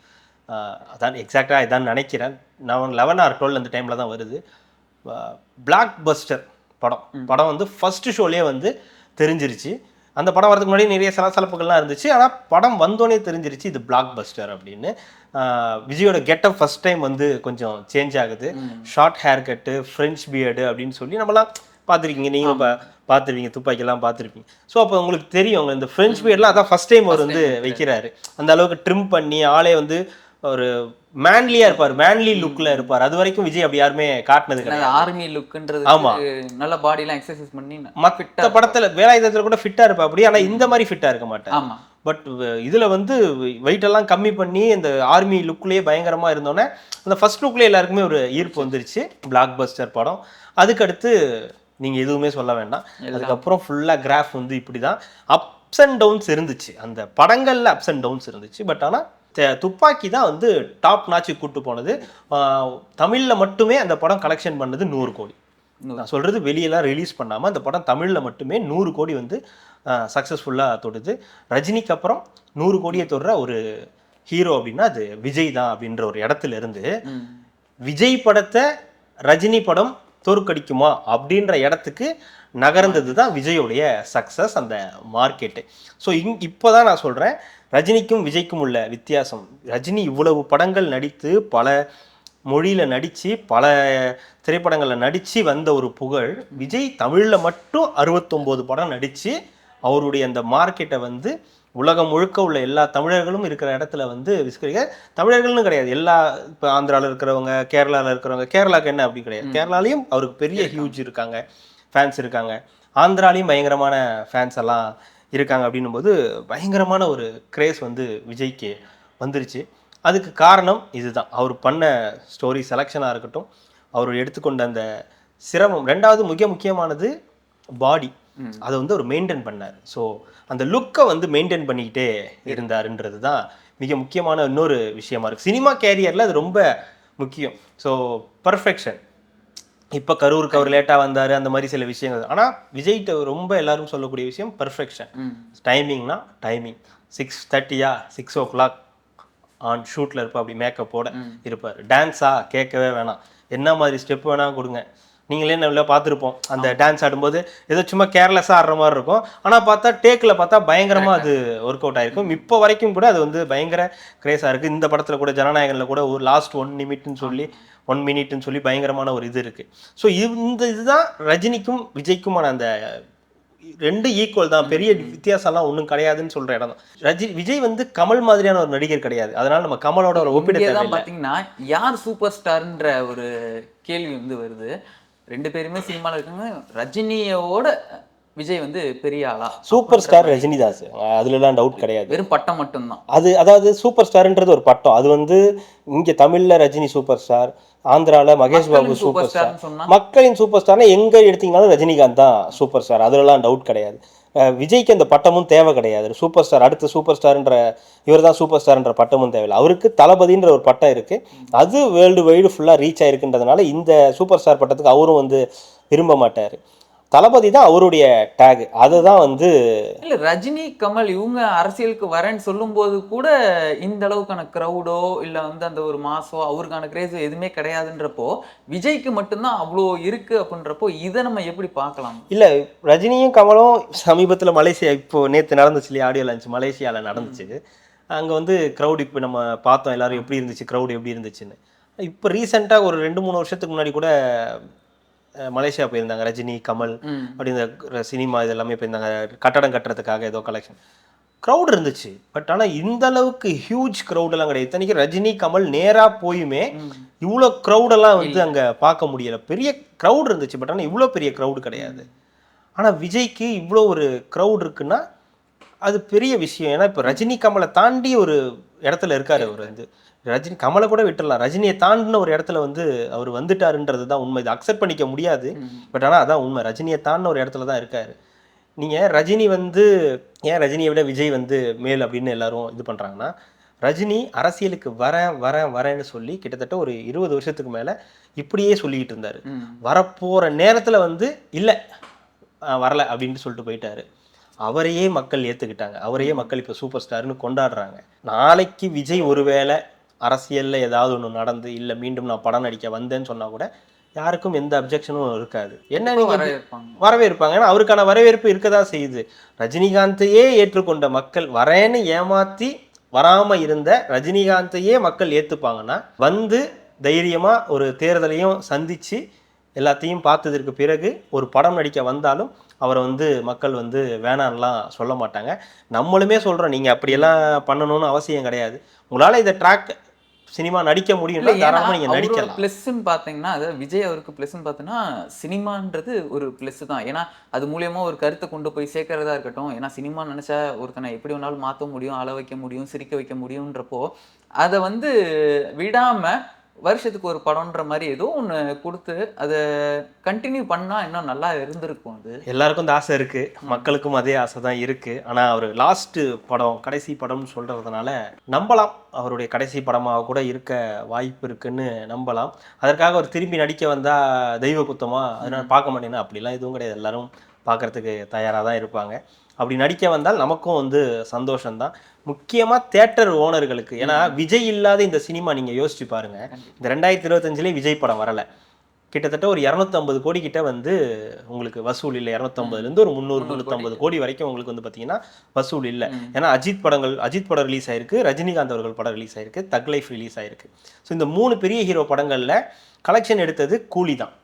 Speaker 4: அதான் எக்ஸாக்டாக இதான் நினைக்கிறேன். நவன் லெவன் ஆர் டுவெல் அந்த டைமில் தான் வருது. பிளாக் பஸ்டர் படம். படம் வந்து ஃபர்ஸ்ட் ஷோலேயே வந்து தெரிஞ்சிருச்சு. அந்த படம் வரதுக்கு முன்னாடி நிறைய சலசலப்புகள்லாம் இருந்துச்சு. ஆனால் படம் வந்தோடனே தெரிஞ்சிருச்சு இது பிளாக் பஸ்டர் அப்படின்னு விஜயோட கெட்டப் ஃபர்ஸ்ட் டைம் வந்து கொஞ்சம் சேஞ்ச் ஆகுது. Short hair cut French beard அப்படின்னு சொல்லி நம்மலாம் பார்த்துருக்கீங்க. நீங்களும் பார்த்துருப்பீங்க. துப்பாக்கியெல்லாம் பார்த்துருப்பீங்க. ஸோ அப்போ உங்களுக்கு தெரியும். இந்த ஃப்ரெஞ்ச் பியர்ட்லாம் அதான் ஃபர்ஸ்ட் டைம் அவர் வந்து வைக்கிறாரு. அந்த அளவுக்கு ட்ரிம் பண்ணி ஆளே வந்து ஒரு மேன்லியா இருப்பார் மேன்லி லுக்ல இருப்பார். அது வரைக்கும் விஜய் அப்படி யாருமே காட்டினது கிடையாது.
Speaker 5: ஆர்மி லுக்குன்றது
Speaker 4: ஆமா.
Speaker 5: நல்ல பாடி எல்லாம் எக்ஸசைஸ் பண்ணி
Speaker 4: மற்ற படத்துல வேலாயுதத்துல கூட ஃபிட்டா இருப்பா அப்படி ஆனா இந்த மாதிரி ஃபிட்டா இருக்க மாட்டேன்.
Speaker 5: ஆமா.
Speaker 4: பட் இதுல வந்து weight எல்லாம் கம்மி பண்ணி இந்த ஆர்மி லுக்லயே பயங்கரமா இருந்தோன்னே அந்த ஃபர்ஸ்ட் லுக்லயே எல்லாருக்குமே ஒரு ஈர்ப்பு வந்துருச்சு. பிளாக் பஸ்டர் படம். அதுக்கடுத்து நீங்க எதுவுமே சொல்ல வேண்டாம். அதுக்கப்புறம் ஃபுல்லா கிராஃப் வந்து இப்படிதான். அப்ஸ் அண்ட் டவுன்ஸ் இருந்துச்சு. அந்த படங்கள்ல அப்ஸ் அண்ட் டவுன்ஸ் இருந்துச்சு. பட் ஆனா த- துப்பாக்கி தான் வந்து டாப் நாச்சு கூட்டு போனது. தமிழ்ல மட்டுமே அந்த படம் கலெக்ஷன் பண்ணது நூறு கோடி. நான் சொல்றது வெளியெல்லாம் ரிலீஸ் பண்ணாம அந்த படம் தமிழ்ல மட்டுமே நூறு கோடி வந்து சக்ஸஸ்ஃபுல்லாக தொடுது. ரஜினிக்கு அப்புறம் நூறு கோடியை தொடுற ஒரு ஹீரோ அப்படின்னா அது விஜய் தான் அப்படின்ற ஒரு இடத்துல இருந்து. விஜய் படத்தை ரஜினி படம் தோற்கடிக்குமா அப்படின்ற இடத்துக்கு நகர்ந்தது தான் விஜயோடைய சக்ஸஸ் அந்த மார்க்கெட்டு ஸோ இங் இப்போ தான் நான் சொல்கிறேன் ரஜினிக்கும் விஜய்க்கும் உள்ள வித்தியாசம். ரஜினி இவ்வளவு படங்கள் நடித்து பல மொழியில் நடித்து பல திரைப்படங்களில் நடித்து வந்த ஒரு புகழ் விஜய் தமிழில் மட்டும் அறுபத்தொம்போது படம் நடித்து அவருடைய அந்த மார்க்கெட்டை வந்து உலகம் முழுக்க உள்ள எல்லா தமிழர்களும் இருக்கிற இடத்துல வந்து விஸ்கரிக்க தமிழர்கள்னு கிடையாது. எல்லா இப்போ ஆந்திராவில் இருக்கிறவங்க கேரளாவில் இருக்கிறவங்க கேரளாக்கு என்ன அப்படி கிடையாது. கேரளாலையும் அவருக்கு பெரிய ஹியூஜ் இருக்காங்க ஃபேன்ஸ் இருக்காங்க. ஆந்திராலையும் பயங்கரமான ஃபேன்ஸ் எல்லாம் இருக்காங்க அப்படின்னும் போது பயங்கரமான ஒரு கிரேஸ் வந்து விஜய்க்கு வந்துருச்சு. அதுக்கு காரணம் இதுதான். அவர் பண்ண ஸ்டோரி செலெக்ஷனாக இருக்கட்டும் அவர் எடுத்துக்கொண்ட அந்த சிரமம். ரெண்டாவது மிக முக்கியமானது பாடி அதை வந்து அவர் மெயின்டைன் பண்ணார். ஸோ அந்த லுக்கை வந்து மெயின்டைன் பண்ணிக்கிட்டே இருந்தாருன்றது தான் மிக முக்கியமான இன்னொரு விஷயமா இருக்கு. சினிமா கேரியரில் அது ரொம்ப முக்கியம். ஸோ பர்ஃபெக்ஷன் இப்போ கரூருக்கு அவர் லேட்டாக வந்தார் அந்த மாதிரி சில விஷயங்கள். ஆனால் விஜய்கிட்ட ரொம்ப எல்லாரும் சொல்லக்கூடிய விஷயம் பர்ஃபெக்ஷன். டைமிங்னா டைமிங் சிக்ஸ் தேர்ட்டியா சிக்ஸ் ஓ கிளாக் ஆன் ஷூட்டில் இருப்பா அப்படி மேக்கப்போட இருப்பார். டான்ஸா கேட்கவே வேணாம். என்ன மாதிரி ஸ்டெப் வேணா கொடுங்க. நீங்களே நல்லா பார்த்துருப்போம். அந்த டான்ஸ் ஆடும்போது ஏதோ சும்மா கேர்லெஸ்ஸாக ஆடுற மாதிரி இருக்கும். ஆனால் பார்த்தா டேக்கில் பார்த்தா பயங்கரமாக அது ஒர்க் அவுட் ஆயிருக்கும். இப்போ வரைக்கும் கூட அது வந்து பயங்கர கிரேஸாக இருக்குது இந்த படத்தில் கூட ஜனநாயகனில் கூட ஒரு லாஸ்ட் ஒன் நிமிட்னு சொல்லி ஒன் மினிட்னு சொல்லி பயங்கரமான ஒரு இது இருக்குது ஸோ இந்த இதுதான் ரஜினிக்கும் விஜய்க்குமான அந்த ரெண்டு ஈக்குவல் தான். பெரிய வித்தியாசம்லாம் ஒன்றும் கிடையாதுன்னு சொல்ற இடம் தான். ரஜி விஜய் வந்து கமல் மாதிரியான ஒரு நடிகர் கிடையாது. அதனால நம்ம கமலோட ஒரு ஒப்பிட
Speaker 5: பார்த்தீங்கன்னா யார் சூப்பர் ஸ்டார்ன்ற ஒரு கேள்வி வந்து வருது. ரெண்டு பேருமே சினிமாவில் இருக்காங்க ரஜினியோட விஜய் வந்து பெரிய ஆளா.
Speaker 4: சூப்பர் ஸ்டார் ரஜினிதாஸ். அதுலலாம் டவுட் கிடையாது.
Speaker 5: வெறும் பட்டம் மட்டும்தான்.
Speaker 4: அது அதாவது சூப்பர் ஸ்டார்ன்றது ஒரு பட்டம். அது வந்து இங்க தமிழ்ல ரஜினி சூப்பர் ஸ்டார் ஆந்திரால மகேஷ் பாபு சூப்பர் ஸ்டார் மக்களின் சூப்பர் ஸ்டார்னா எங்க எடுத்தீங்கனாலும் ரஜினிகாந்த் தான் சூப்பர் ஸ்டார் அதுலலாம் டவுட் கிடையாது. விஜய்க்கு அந்த பட்டமும் தேவை கிடையாது. சூப்பர் ஸ்டார் அடுத்த சூப்பர் ஸ்டார்ன்ற இவர் தான் சூப்பர் ஸ்டார்ன்ற பட்டமும் தேவையில்லை. அவருக்கு தளபதின்ற ஒரு பட்டம் இருக்குது அது வேர்ல்டு வைடு ஃபுல்லாக ரீச் ஆகிருக்குன்றதுனால இந்த சூப்பர் ஸ்டார் பட்டத்துக்கு அவரும் வந்து விரும்ப மாட்டார். தளபதி தான் அவருடைய டேக் அதுதான் வந்து
Speaker 5: இல்ல ரஜினி கமல் இவங்க அரசியலுக்கு வரேன்னு சொல்லும்போது கூட இந்த அளவுக்கான க்ரௌடோ இல்ல வந்து அந்த ஒரு மாசோ அவருக்கான கிரேஸ் எதுவுமே கிடையாதுன்றப்போ விஜய்க்கு மட்டும்தான் அவ்வளோ இருக்கு அப்படின்றப்போ இதை நம்ம எப்படி பார்க்கலாம்?
Speaker 4: இல்லை ரஜினியும் கமலும் சமீபத்தில் மலேசியா இப்போ நேற்று நடந்துச்சு இல்லையா ஆடியோ லான்ச் மலேசியாவில் நடந்துச்சு. அங்கே வந்து க்ரௌட் இப்போ நம்ம பார்த்தோம் எல்லாரும் எப்படி இருந்துச்சு க்ரௌட் எப்படி இருந்துச்சுன்னு. இப்போ ரீசெண்டாக ஒரு ரெண்டு மூணு வருஷத்துக்கு முன்னாடி கூட மலேசியா போயிருந்தாங்க. ரஜினி கமல்
Speaker 5: ம்.
Speaker 4: அப்படி இந்த சினிமா இது எல்லாமே போயிருந்தாங்க. கட்டடம் கட்டுறதுக்காக ஏதோ கலெக்ஷன் க்ரௌட் இருந்துச்சு. பட் ஆனால் இந்த அளவுக்கு ஹியூஜ் க்ரௌடெல்லாம் கிடையாது. இத்தனைக்கு ரஜினி கமல் நேராக போயுமே இவ்வளோ க்ரௌடெல்லாம் வந்து அங்கே பார்க்க முடியல. பெரிய க்ரௌட் இருந்துச்சு. பட் ஆனால் இவ்வளோ பெரிய க்ரௌடு கிடையாது. ஆனால் விஜய்க்கு இவ்வளோ ஒரு க்ரௌட் இருக்குன்னா அது பெரிய விஷயம். ஏன்னா இப்போ ரஜினி கமலை தாண்டி ஒரு இடத்துல இருக்காரு அவர். வந்து ரஜினி கமலை கூட விட்டுறலாம் ரஜினியை தாண்டின ஒரு இடத்துல வந்து அவர் வந்துட்டாருன்றது தான் உண்மை. இது அக்செப்ட் பண்ணிக்க முடியாது. பட் ஆனால் அதான் உண்மை. ரஜினியை தாண்டின ஒரு இடத்துல தான் இருக்காரு. நீங்கள் ரஜினி வந்து ஏன் ரஜினியை விட விஜய் வந்து மேல் அப்படின்னு எல்லாரும் இது பண்ணுறாங்கன்னா ரஜினி அரசியலுக்கு வரேன் வரேன் வரேன்னு சொல்லி கிட்டத்தட்ட ஒரு இருபது வருஷத்துக்கு மேலே இப்படியே சொல்லிக்கிட்டு இருந்தார். வரப்போகிற நேரத்தில் வந்து இல்லை வரல அப்படின்ட்டு சொல்லிட்டு போயிட்டாரு. அவரையே மக்கள் ஏற்றுக்கிட்டாங்க அவரையே மக்கள் இப்போ சூப்பர் ஸ்டார்னு கொண்டாடுறாங்க. நாளைக்கு விஜய் ஒருவேளை அரசியலில் ஏதாவது ஒன்று நடந்து இல்லை மீண்டும் நான் படம் நடிக்க வந்தேன்னு சொன்னால் கூட யாருக்கும் எந்த அப்ஜெக்ஷனும் இருக்காது. என்ன நீங்க
Speaker 5: வரவேற்பாங்க.
Speaker 4: ஏன்னா அவருக்கான வரவேற்பு இருக்க தான் செய்யுது. ரஜினிகாந்தையே ஏற்றுக்கொண்ட மக்கள் வரேன்னு ஏமாத்தி வராம இருந்த ரஜினிகாந்தையே மக்கள் ஏத்துப்பாங்கன்னா வந்து தைரியமா ஒரு தேர்தலையும் சந்திச்சு எல்லாத்தையும் பார்த்ததற்கு பிறகு ஒரு படம் நடிக்க வந்தாலும் அவரை வந்து மக்கள் வந்து வேணான்லாம் சொல்ல மாட்டாங்க. நம்மளுமே சொல்றோம் நீங்க அப்படியெல்லாம் பண்ணணும்னு அவசியம் கிடையாது. உங்களால இந்த ட்ராக் சினிமா நடிக்க முடியும்னா தாராளமா நீங்க நடிக்கலாம்.
Speaker 5: பிளஸ்ன்னு பார்த்தீங்கன்னா அதாவது விஜய் அவருக்கு பிளஸ்ன்னு பார்த்தோன்னா சினிமான்றது ஒரு பிளஸ் தான். ஏன்னா அது மூலியமா ஒரு கருத்தை கொண்டு போய் சேர்க்கறதா இருக்கட்டும். ஏன்னா சினிமா நினைச்சா ஒருத்தனை எப்படி வேணாலும் மாற்ற முடியும் அழ வைக்க முடியும் சிரிக்க வைக்க முடியுன்றப்போ அதை வந்து விடாம வருஷத்துக்கு ஒரு படம்ன்ற மாதிரி ஏதோ ஒன்று கொடுத்து அதை கண்டினியூ பண்ணா இன்னும் நல்லா இருந்திருக்கும் அது.
Speaker 4: எல்லாருக்கும் இந்த ஆசை இருக்கு. மக்களுக்கும் அதே ஆசை தான் இருக்கு. ஆனா அவர் லாஸ்ட் படம் கடைசி படம்னு சொல்றதுனால நம்பலாம். அவருடைய கடைசி படமாக கூட இருக்க வாய்ப்பு இருக்குன்னு நம்பலாம். அதற்காக அவர் திரும்பி நடிக்க வந்தா தெய்வ குத்தமா அதனால பார்க்க மாட்டேன்னா அப்படிலாம் எதுவும் கிடையாது. எல்லாரும் பார்க்கறதுக்கு தயாராக தான் இருப்பாங்க. அப்படி நடிக்க வந்தால் நமக்கும் வந்து சந்தோஷம்தான். முக்கியமா தேட்டர் ஓனர்களுக்கு. ஏன்னா விஜய் இல்லாத இந்த சினிமா நீங்க யோசிச்சு பாருங்க. இந்த ரெண்டாயிரத்தி இருபத்தஞ்சிலே விஜய் படம் வரல. கிட்டத்தட்ட ஒரு இரநூத்தம்பது கோடி கிட்ட வந்து உங்களுக்கு வசூல் இல்லை. இரநூத்தம்பதுலேருந்து ஒரு முந்நூறு முந்நூற்றம்பது கோடி வரைக்கும் உங்களுக்கு வந்து பார்த்தீங்கன்னா வசூல் இல்லை. ஏன்னா அஜித் படங்கள் அஜித் படம் ரிலீஸ் ஆயிருக்கு. ரஜினிகாந்த் அவர்கள் படம் ரிலீஸ் ஆயிருக்கு. தக் லைஃப் ரிலீஸ் ஆயிருக்கு. ஸோ இந்த மூணு பெரிய ஹீரோ படங்களில் கலெக்ஷன் எடுத்தது கூலி தான்.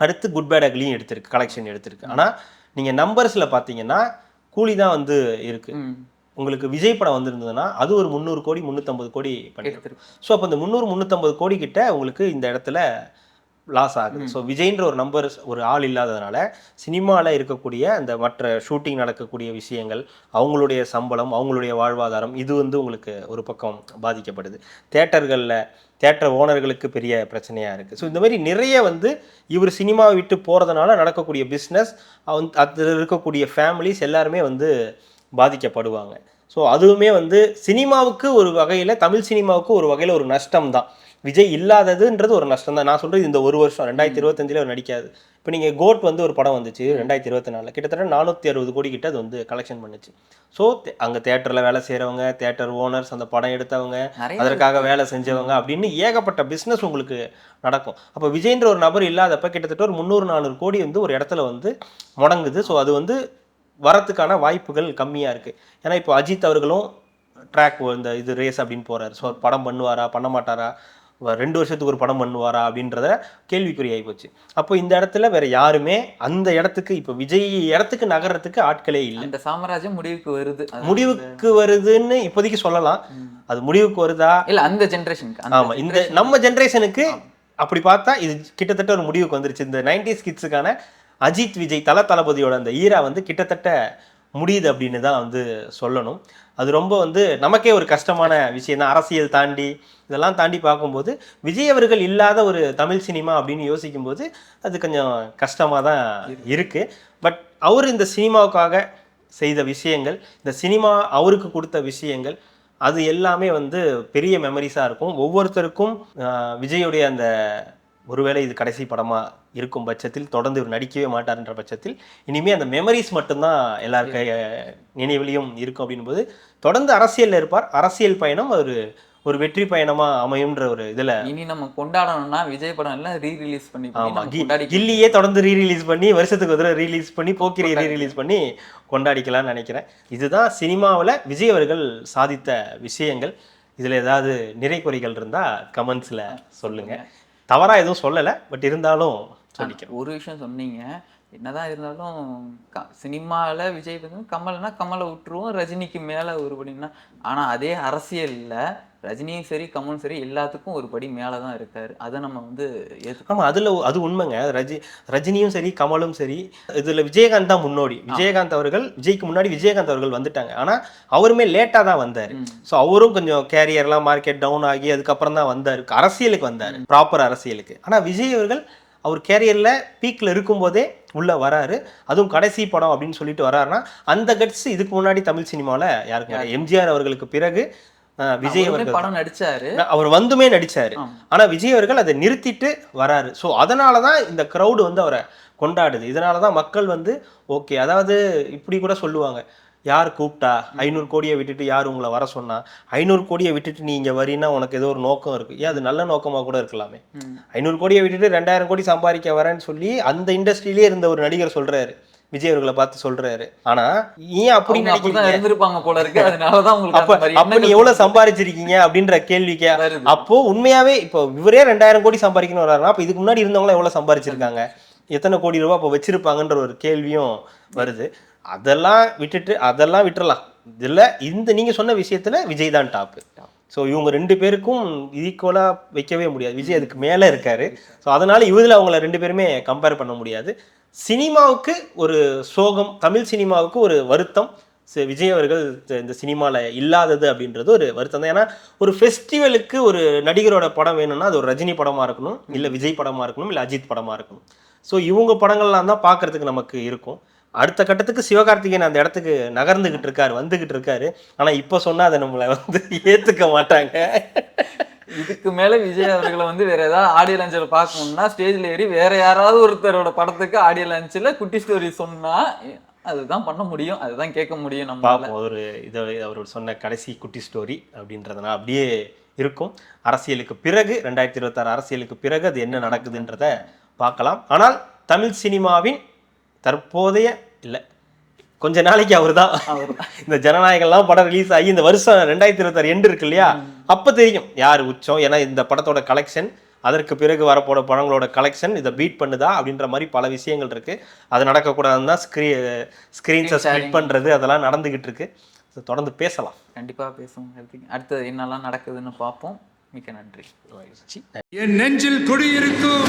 Speaker 4: அடுத்து குட் பேட் அக்லியும் எடுத்திருக்கு. கலெக்ஷன் எடுத்திருக்கு. ஆனால் நீங்கள் நம்பர்ஸில் பார்த்தீங்கன்னா கூலி தான் வந்து இருக்கு. உங்களுக்கு விஜய் படம் வந்திருந்ததுன்னா அது ஒரு முந்நூறு கோடி முந்நூற்றம்பது கோடி பண்ணிருக்கு ஸோ அப்போ இந்த முந்நூறு முந்நூற்றம்பது கோடி கிட்ட உங்களுக்கு இந்த இடத்துல லாஸ் ஆகுது. ஸோ விஜய்ன்ற ஒரு நம்பர் ஒரு ஆள் இல்லாததுனால சினிமாவில் இருக்கக்கூடிய அந்த மற்ற ஷூட்டிங் நடக்கக்கூடிய விஷயங்கள் அவங்களுடைய சம்பளம் அவங்களுடைய வாழ்வாதாரம் இது வந்து உங்களுக்கு ஒரு பக்கம் பாதிக்கப்படுது. தேட்டர்களில் தேட்டர் ஓனர்களுக்கு பெரிய பிரச்சனையாக இருக்குது ஸோ இந்த மாதிரி நிறைய வந்து இவர் சினிமாவை விட்டு போகிறதுனால நடக்கக்கூடிய பிஸ்னஸ் அதில் இருக்கக்கூடிய ஃபேமிலிஸ் எல்லாருமே வந்து பாதிக்கப்படுவாங்க. ஸோ அதுவுமே வந்து சினிமாவுக்கு ஒரு வகையில் தமிழ் சினிமாவுக்கு ஒரு வகையில் ஒரு நஷ்டம் தான் விஜய் இல்லாததுன்றது ஒரு நஷ்டம் தான் நான் சொல்கிறது இந்த ஒரு வருஷம் ரெண்டாயிரத்தி இருபத்தஞ்சில் அவர் நடிக்காது. இப்போ நீங்கள் கோட் வந்து ஒரு படம் வந்துச்சு ரெண்டாயிரத்தி இருபத்தி நாலில். கிட்டத்தட்ட நானூற்றி அறுபது கோடி கிட்ட அது வந்து கலெக்ஷன் பண்ணுச்சு. ஸோ அங்கே தேட்டரில் வேலை செய்கிறவங்க தேட்டர் ஓனர்ஸ் அந்த படம் எடுத்தவங்க அதற்காக வேலை செஞ்சவங்க அப்படின்னு ஏகப்பட்ட பிஸ்னஸ் உங்களுக்கு நடக்கும். அப்போ விஜய்ன்ற ஒரு நபர் இல்லாதப்ப கிட்டத்தட்ட ஒரு முந்நூறு நானூறு கோடி வந்து ஒரு இடத்துல வந்து முடங்குது. ஸோ அது வந்து வரத்துக்கான வாய்ப்புகள் கம்மியாக இருக்குது ஏன்னா இப்போ அஜித் அவர்களும் ட்ராக் இந்த இது ரேஸ் அப்படின்னு போறாரு. ஸோ படம் பண்ணுவாரா பண்ண மாட்டாரா? ரெண்டு வருஷத்துக்கு ஒரு படம் பண்ணுவாரா அப்படின்றத கேள்விக்குறி ஆகிப்போச்சு அப்போ இந்த இடத்துல வேற யாருமே அந்த இடத்துக்கு இப்போ விஜய் இடத்துக்கு நகர்றதுக்கு ஆட்களே இல்லை.
Speaker 5: அந்த சாம்ராஜ்யம் முடிவுக்கு வருது.
Speaker 4: முடிவுக்கு வருதுன்னு இப்போதைக்கு சொல்லலாம். அது முடிவுக்கு வருதா?
Speaker 5: இல்ல அந்த ஜெனரேஷனுக்கு
Speaker 4: ஆமா இந்த நம்ம ஜென்ரேஷனுக்கு அப்படி பார்த்தா இது கிட்டத்தட்ட ஒரு முடிவுக்கு வந்துருச்சு. இந்த நைன்டிஸ் கிட்ஸுக்கான அஜித் விஜய் தல தளபதியோட அந்த ஈரா வந்து கிட்டத்தட்ட முடியுது அப்படின்னு தான் வந்து சொல்லணும். அது ரொம்ப வந்து நமக்கே ஒரு கஷ்டமான விஷயம் தான். அரசியல் தாண்டி இதெல்லாம் தாண்டி பார்க்கும்போது விஜய் அவர்கள் இல்லாத ஒரு தமிழ் சினிமா அப்படின்னு யோசிக்கும்போது அது கொஞ்சம் கஷ்டமாக தான் இருக்குது பட் அவர் இந்த சினிமாவுக்காக செய்த விஷயங்கள் இந்த சினிமா அவருக்கு கொடுத்த விஷயங்கள் அது எல்லாமே வந்து பெரிய மெமரிஸாக இருக்கும். ஒவ்வொருத்தருக்கும் விஜயுடைய அந்த ஒருவேளை இது கடைசி படமாக இருக்கும் பட்சத்தில் தொடர்ந்து இவர் நடிக்கவே மாட்டார்ன்ற பட்சத்தில் இனிமேல் அந்த மெமரிஸ் மட்டும்தான் எல்லாருக்க நினைவிலையும் இருக்கும் அப்படின்போது தொடர்ந்து அரசியலில் இருப்பார். அரசியல் பயணம் ஒரு ஒரு வெற்றி பயணமாக அமையும்ன்ற ஒரு இதில்
Speaker 5: இனி நம்ம கொண்டாடணும்னா விஜய் படம் எல்லாம் ரீ ரிலீஸ் பண்ணி
Speaker 4: ஆமா. கில்லியே தொடர்ந்து ரீ ரிலீஸ் பண்ணி வருஷத்துக்கு ஒரு தடவை ரீலீஸ் பண்ணி போக்கிரி ரீ ரிலீஸ் பண்ணி கொண்டாடிக்கலாம்னு நினைக்கிறேன். இதுதான் சினிமாவில் விஜய் அவர்கள் சாதித்த விஷயங்கள். இதில் ஏதாவது நிறை குறைகள் இருந்தால் கமெண்ட்ஸில் சொல்லுங்க. தவறா எதுவும் சொல்லலை பட் இருந்தாலும்
Speaker 5: ஒரு விஷயம் சொன்னீங்க. என்னதான் இருந்தாலும் க- சினிமால விஜய் வந்து கமல்னா கமலை விட்டுருவோம் ரஜினிக்கு மேல ஒரு படினா ஆனா அதே அரசியல்ல ரஜினியும் சரி கமலும் சரி எல்லாத்துக்கும் ஒரு படி மேல தான் இருக்காரு. அதை நம்ம வந்து
Speaker 4: ஆமாம் அதில் அது உண்மைங்க. ரஜி ரஜினியும் சரி கமலும் சரி இதில் விஜயகாந்த் தான் முன்னோடி. விஜயகாந்த் அவர்கள் விஜய்க்கு முன்னாடி விஜயகாந்த் அவர்கள் வந்துட்டாங்க. ஆனால் அவருமே லேட்டாக தான் வந்தார். ஸோ அவரும் கொஞ்சம் கேரியர்லாம் மார்க்கெட் டவுன் ஆகி அதுக்கப்புறம் தான் வந்தார். அரசியலுக்கு வந்தார். ப்ராப்பர் அரசியலுக்கு. ஆனால் விஜய் அவர்கள் அவர் கேரியரில் பீக்கில் இருக்கும்போதே உள்ளே வராரு. அதுவும் கடைசி படம் அப்படின்னு சொல்லிட்டு வராருன்னா அந்த கட்ஸ் இதுக்கு முன்னாடி தமிழ் சினிமாவில் யாருக்கு எம்ஜிஆர் அவர்களுக்கு பிறகு விஜய் அவர்கள்.
Speaker 5: படம் நடிச்சாரு.
Speaker 4: அவர் வந்துமே நடிச்சாரு. ஆனா விஜய் அவர்கள் அதை நிறுத்திட்டு வராரு. ஸோ அதனால தான் இந்த crowd வந்து அவரை கொண்டாடுது. இதனால தான் மக்கள் வந்து ஓகே அதாவது இப்படி கூட சொல்லுவாங்க. யார் கூப்பிட்டா? ஐநூறு கோடியை விட்டுட்டு யார் உங்களை வர சொன்னா? ஐநூறு கோடியை விட்டுட்டு நீ இங்க வரீன்னா உனக்கு ஏதோ ஒரு நோக்கம் இருக்கு. ஏன் அது நல்ல நோக்கமா கூட இருக்கலாமே. ஐநூறு கோடியை விட்டுட்டு ரெண்டாயிரம் கோடி சம்பாதிக்க வரேன்னு சொல்லி அந்த இண்டஸ்ட்ரியிலே இருந்த ஒரு நடிகர் சொல்றாரு. விஜய் அவர்களை பார்த்து சொல்றாரு. ஆனா ஏன் அப்படி
Speaker 5: இருந்திருப்பாங்க போல இருக்கு. அதனாலதான் உங்களுக்கு
Speaker 4: அப்ப நீ எவ்வளவு சம்பாதிச்சிருக்கீங்க அப்படின்ற கேள்விக்கு. அப்போ உண்மையாவே இப்போ இவரே ரெண்டாயிரம் கோடி சம்பாதிக்கணும் வர்றாருன்னா அப்ப இதுக்கு முன்னாடி இருந்தவங்க எவ்வளவு சம்பாதிச்சிருக்காங்க எத்தனை கோடி ரூபாய் அப்போ வச்சிருப்பாங்கன்ற ஒரு கேள்வியும் வருது. அதெல்லாம் விட்டுட்டு அதெல்லாம் விட்டுறலாம். இதில் இந்த நீங்கள் சொன்ன விஷயத்துல விஜய் தான் டாப்பு ஸோ இவங்க ரெண்டு பேருக்கும் ஈக்குவலாக வைக்கவே முடியாது. விஜய் அதுக்கு மேலே இருக்காரு. ஸோ அதனால் இதில் அவங்கள ரெண்டு பேருமே கம்பேர் பண்ண முடியாது. சினிமாவுக்கு ஒரு சோகம் தமிழ் சினிமாவுக்கு ஒரு வருத்தம். விஜய் அவர்கள் இந்த- சினிமாவில் இல்லாதது அப்படின்றது ஒரு வருத்தம் தான். ஏன்னா ஒரு ஃபெஸ்டிவலுக்கு ஒரு நடிகரோட படம் வேணும்னா அது ஒரு ரஜினி படமாக இருக்கணும் இல்லை விஜய் படமாக இருக்கணும் இல்லை அஜித் படமாக இருக்கணும். ஸோ இவங்க படங்கள்லாம் தான் பார்க்கறதுக்கு நமக்கு இருக்கும். அடுத்த கட்டத்துக்கு சிவகார்த்திகேயன் அந்த இடத்துக்கு நகர்ந்துகிட்டு இருக்காரு வந்துகிட்டு இருக்காரு. ஆனால் இப்போ சொன்னால் அதை நம்மளை வந்து ஏற்றுக்க மாட்டாங்க.
Speaker 5: இதுக்கு மேல விஜய் அவர்களை வந்து வேற ஏதாவது ஆடியோ லான்ச்சில் பார்க்கணும்னா ஸ்டேஜ்ல ஏறி வேற யாராவது ஒருத்தரோட படத்துக்கு ஆடியோ லான்ச்சில் குட்டி ஸ்டோரி சொன்னா அதுதான் பண்ண முடியும். அதுதான் கேட்க முடியும்
Speaker 4: பார்ப்போம் ஒரு இதை அவர் சொன்ன கடைசி குட்டி ஸ்டோரி அப்படின்றதுனால அப்படியே இருக்கும். அரசியலுக்கு பிறகு ரெண்டாயிரத்தி இருபத்தாறு அரசியலுக்கு பிறகு அது என்ன நடக்குதுன்றத பார்க்கலாம். ஆனால் தமிழ் சினிமாவின் தற்போதைய இல்லை கொஞ்ச நாளைக்கு அவர் தான் இந்த ஜனநாயகம்லாம் படம் ரிலீஸ் ஆகி இந்த வருஷம் ரெண்டாயிரத்தி இருபத்தாறு எண்டு இருக்கு இல்லையா? அப்போ தெரியும் யார் உச்சம். ஏன்னா இந்த படத்தோட கலெக்ஷன் அதற்கு பிறகு வரப்போற படங்களோட கலெக்ஷன் இதை பீட் பண்ணுதா அப்படின்ற மாதிரி பல விஷயங்கள் இருக்கு. அது நடக்கக்கூடாதுன்னு தான் ஸ்க்ரீ ஸ்க்ரீன்ஸை ஸ்ப்ளிட் பண்ணுறது அதெல்லாம் நடந்துகிட்டு இருக்கு. தொடர்ந்து பேசலாம்.
Speaker 5: கண்டிப்பா பேசுவோம். அடுத்தது என்னெல்லாம் நடக்குதுன்னு பார்ப்போம். மிக்க நன்றி.
Speaker 1: என் நெஞ்சில் குடியிருக்கும்